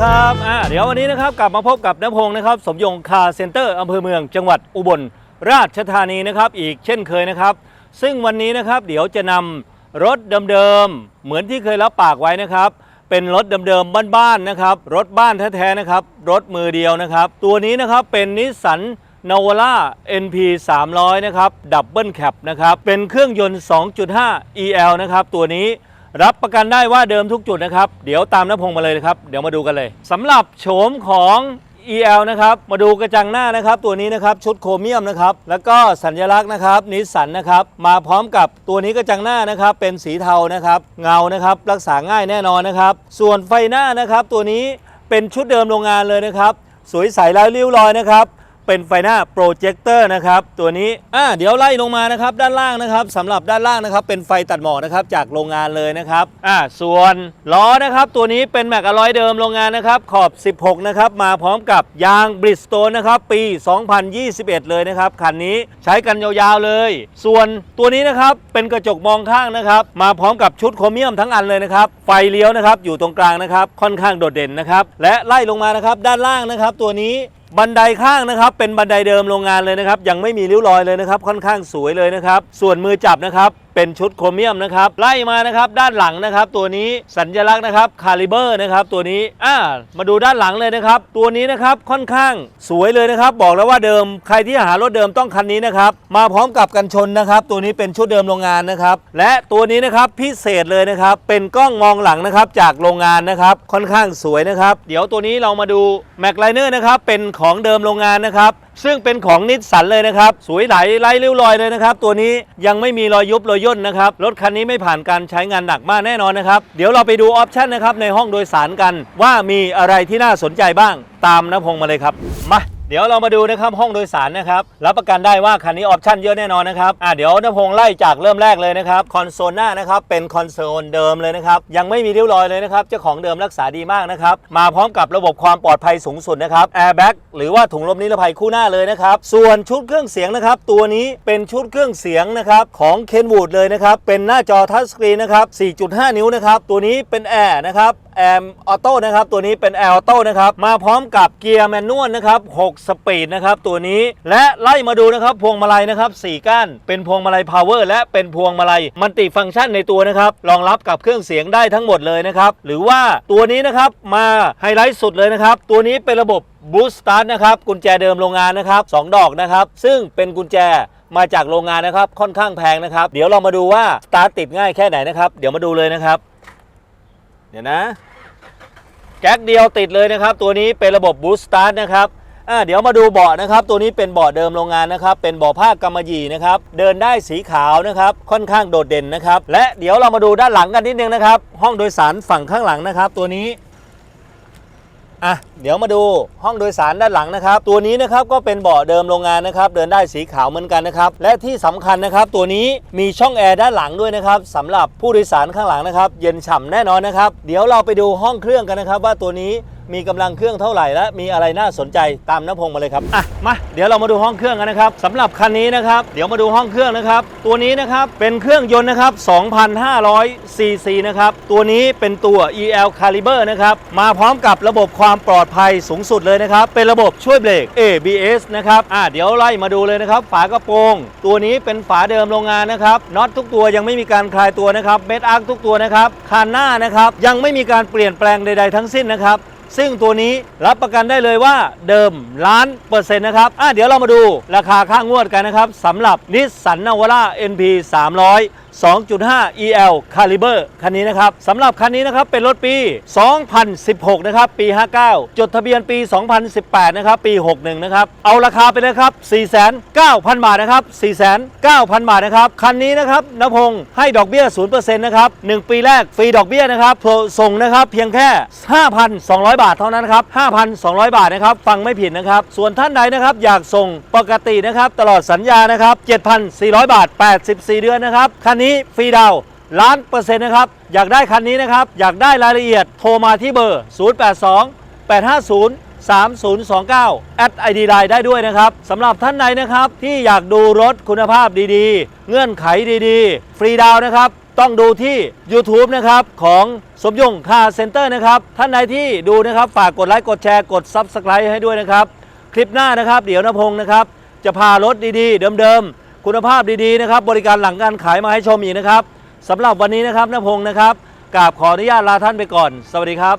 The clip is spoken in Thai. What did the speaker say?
ครับอ่าเดี๋ยววันนี้นะครับกลับมาพบกับน้ำพงนะครับ สมยงคาเซ็นเตอร์อำเภอเมืองจังหวัดอุบลราชธานีนะครับ อีกเช่นเคยนะครับ ซึ่งวันนี้นะครับเดี๋ยวจะนำรถเดิมๆเหมือนที่เคยรับปากไว้นะครับ เป็นรถเดิมๆบ้านๆนะครับ รถบ้านแท้ๆนะครับ รถมือเดียวนะครับ ตัวนี้นะครับเป็นนิสสันนาวาร่า NP 300 นะครับดับเบิลแคปนะครับ เป็นเครื่องยนต์ 2.5 EL นะครับ ตัวนี้ รับประกันได้ว่าเดิมทุกจุดนะครับ เดี๋ยวตามน้ำพงมาเลยนะครับ เดี๋ยวมาดูกันเลยสำหรับโฉมของ EL นะครับ มาดูกระจังหน้านะครับ ตัวนี้นะครับ ชุดโครเมียมนะครับ แล้วก็สัญลักษณ์นะครับนิสสันนะครับ มาพร้อมกับตัวนี้กระจังหน้านะครับ เป็นสีเทานะครับ เงานะครับ รักษาง่ายแน่นอนนะครับ ส่วนไฟหน้านะครับ ตัวนี้เป็นชุดเดิมโรงงานเลยนะครับ สวยใสแล้วริ้วรอยนะครับ เป็นไฟหน้าโปรเจคเตอร์นะครับตัวนี้อ่าเดี๋ยวไล่ลงมานะครับด้านล่างนะครับสำหรับด้านล่างนะครับเป็นไฟตัดหมอกนะครับจากโรงงานเลยนะครับอ่าส่วนล้อนะครับตัวนี้เป็นแม็กอะลอยเดิมโรงงานนะครับขอบ 16 นะครับมาพร้อมกับยางบริสโตนนะครับปี 2021 เลยนะครับคันนี้ใช้กันยาวๆเลย ส่วนตัวนี้นะครับเป็นกระจกมองข้างนะครับมาพร้อมกับชุดโครเมียมทั้งอันเลยนะครับไฟเลี้ยวนะครับอยู่ตรงกลางนะครับค่อนข้างโดดเด่นนะครับและไล่ลงมานะครับด้านล่างนะครับตัวนี้ บันไดข้างนะครับ เป็นบันไดเดิมโรงงานเลยนะครับ ยังไม่มีริ้วรอยเลยนะครับ ค่อนข้างสวยเลยนะครับ ส่วนมือจับนะครับ เป็นชุดโครเมียมนะครับไล่มานะครับด้านหลังนะครับ ตัวนี้สัญลักษณ์นะครับคาลิเบอร์นะครับตัวนี้อ่ามาดูด้านหลังเลยนะครับ ตัวนี้นะครับค่อนข้างสวยเลยนะครับ บอกแล้วว่าเดิมใครที่หารถเดิมต้องคันนี้นะครับมาพร้อมกับกันชนนะครับ ตัวนี้เป็นชุดเดิมโรงงานนะครับ และตัวนี้นะครับพิเศษเลยนะครับ เป็นกล้องมองหลังนะครับจากโรงงานนะครับ ค่อนข้างสวยนะครับ เดี๋ยวตัวนี้เรามาดูแม็กไลเนอร์นะครับเป็นของเดิมโรงงานนะครับ ซึ่งเป็นของนิสสันเลยนะครับ สวยไหลไร้ริ้วรอยเลยนะครับ ตัวนี้ยังไม่มีรอยยุบรอยย่นนะครับ รถคันนี้ไม่ผ่านการใช้งานหนักมากแน่นอนนะครับ เดี๋ยวเราไปดูออปชันนะครับในห้องโดยสารกัน ว่ามีอะไรที่น่าสนใจบ้างตามน้ำพงมาเลยครับมา เดี๋ยวเรามาดูนะครับห้องโดยสารนะครับรับประกันได้ว่าคันนี้ออปชันเยอะแน่นอนนะครับอ่าเดี๋ยวน้ำพงไล่จากเริ่มแรกเลยนะครับคอนโซลหน้านะครับเป็นคอนโซลเดิมเลยนะครับยังไม่มีริ้วรอยเลยนะครับเจ้าของเดิมรักษาดีมากนะครับมาพร้อมกับระบบความปลอดภัยสูงสุดนะครับแอร์แบ็กหรือว่าถุงลมนิรภัยคู่หน้าเลยนะครับส่วนชุดเครื่องเสียงนะครับตัวนี้เป็นชุดเครื่องเสียงนะครับของเคนวูดเลยนะครับเป็นหน้าจอทัชสกรีนนะครับ 4.5 นิ้วนะครับตัวนี้เป็นแอร์นะครับแอมออโต้นะครับตัวนี้เป็นแอร์ออโต้นะครับมาพร้อมกับเกียร์แมนนวลนะครับ6สปีดนะครับตัวนี้และไล่มาดูนะครับพวงมาลัยนะครับ4ก้านเป็นพวงมาลัยพาวเวอร์และเป็นพวงมาลัยมัลติฟังก์ชันในตัวนะครับรองรับกับเครื่องเสียงได้ทั้งหมดเลยนะครับหรือว่าตัวนี้นะครับมาไฮไลท์สุดเลยนะครับตัวนี้เป็นระบบบูสต์สตาร์ทนะครับกุญแจเดิมโรงงานนะครับสองดอกนะครับซึ่งเป็นกุญแจมาจากโรงงานนะครับค่อนข้างแพงนะครับ เดี๋ยวเรามาดูว่าสตาร์ทติดง่ายแค่ไหนนะครับเดี๋ยวมาดูเลยนะครับเดี๋ยวนะ แก๊กเดียวติดเลยนะครับ ตัวนี้เป็นระบบบูสต์สตาร์ทนะครับ อ่าเดี๋ยวมาดูเบาะนะครับ ตัวนี้เป็นเบาะเดิมโรงงานนะครับ เป็นเบาะผ้ากำมะหยี่นะครับ เดินได้สีขาวนะครับ ค่อนข้างโดดเด่นนะครับ และเดี๋ยวเรามาดูด้านหลังกันนิดนึงนะครับ ห้องโดยสารฝั่งข้างหลังนะครับ ตัวนี้อะเดี๋ยวมาดูห้องโดยสารด้านหลังนะครับ ตัวนี้นะครับก็เป็นเบาะเดิมโรงงานนะครับ เดินได้สีขาวเหมือนกันนะครับ และที่สำคัญนะครับ ตัวนี้มีช่องแอร์ด้านหลังด้วยนะครับสำหรับผู้โดยสารข้างหลังนะครับ เย็นฉ่ำแน่นอนนะครับ เดี๋ยวเราไปดูห้องเครื่องกันนะครับ ว่าตัวนี้ มีกำลังเครื่องเท่าไหร่และมีอะไรน่าสนใจตามน้ำพงมาเลยครับอะมาเดี๋ยวเรามาดูห้องเครื่องกันนะครับสำหรับคันนี้นะครับเดี๋ยวมาดูห้องเครื่องนะครับ ตัวนี้นะครับเป็นเครื่องยนต์นะครับ2,500ซีซีนะครับตัวนี้เป็นตัว EL Caliber นะครับมาพร้อมกับระบบความปลอดภัยสูงสุดเลยนะครับเป็นระบบช่วยเบรก ABS นะครับอ่าเดี๋ยวไล่มาดูเลยนะครับฝากระโปรง ตัวนี้เป็นฝาเดิมโรงงานนะครับน็อตทุกตัวยังไม่มีการคลายตัวนะครับเม็ดอาร์คทุกตัวนะครับคานหน้านะครับยังไม่มีการเปลี่ยนแปลงใด ๆ ทั้งสิ้นนะครับ ซึ่งตัวนี้รับประกันได้เลยว่าเดิมล้านเปอร์เซ็นต์นะครับอะเดี๋ยวเรามาดูราคาค่างวดกันนะครับสำหรับนิสสันนาวาร่า NP 300 2.5 EL Caliber คันนี้นะครับสำหรับคันนี้นะครับเป็นรถปี 2016 นะครับปี 59 จดทะเบียนปี 2018 นะครับ ปี 61 นะครับ เอาราคาไปเลยครับ 4,900 บาทนะครับ 4,900 บาทนะครับ คันนี้นะครับนพงศ์ให้ดอกเบี้ย 0%นะครับ 1 ปีแรกฟรีดอกเบี้ยนะครับส่งนะครับเพียงแค่ 5,200 บาทเท่านั้นครับ 5,200 บาทนะครับ ฟังไม่ผิดนะครับ ส่วนท่านใดนะครับอยากส่งปกตินะครับตลอดสัญญานะครับ 7,400 บาท 84 เดือนนะครับคันนี้ฟรีดาวล้านเปอร์เซ็นต์นะครับ อยากได้คันนี้นะครับ อยากได้รายละเอียดโทรมาที่เบอร์ 082 850 3029แอดไอดีไลน์ได้ด้วยนะครับสำหรับท่านใดนะครับ ที่อยากดูรถคุณภาพดีๆ เงื่อนไขดีๆ ฟรีดาวนะครับ ต้องดูที่ YouTube นะครับ ของสมยงคาเซ็นเตอร์นะครับ ท่านใดที่ดูนะครับ ฝากกดไลค์กดแชร์กด Subscribe ให้ด้วยนะครับ คลิปหน้านะครับ เดี๋ยวนพงศ์นะครับ จะพารถดีๆ เดิมๆ คุณภาพดีๆนะครับ บริการหลังการขายมาให้ชมอีกนะครับสำหรับวันนี้นะครับนพงศ์นะครับกราบขออนุญาตลาท่านไปก่อน สวัสดีครับ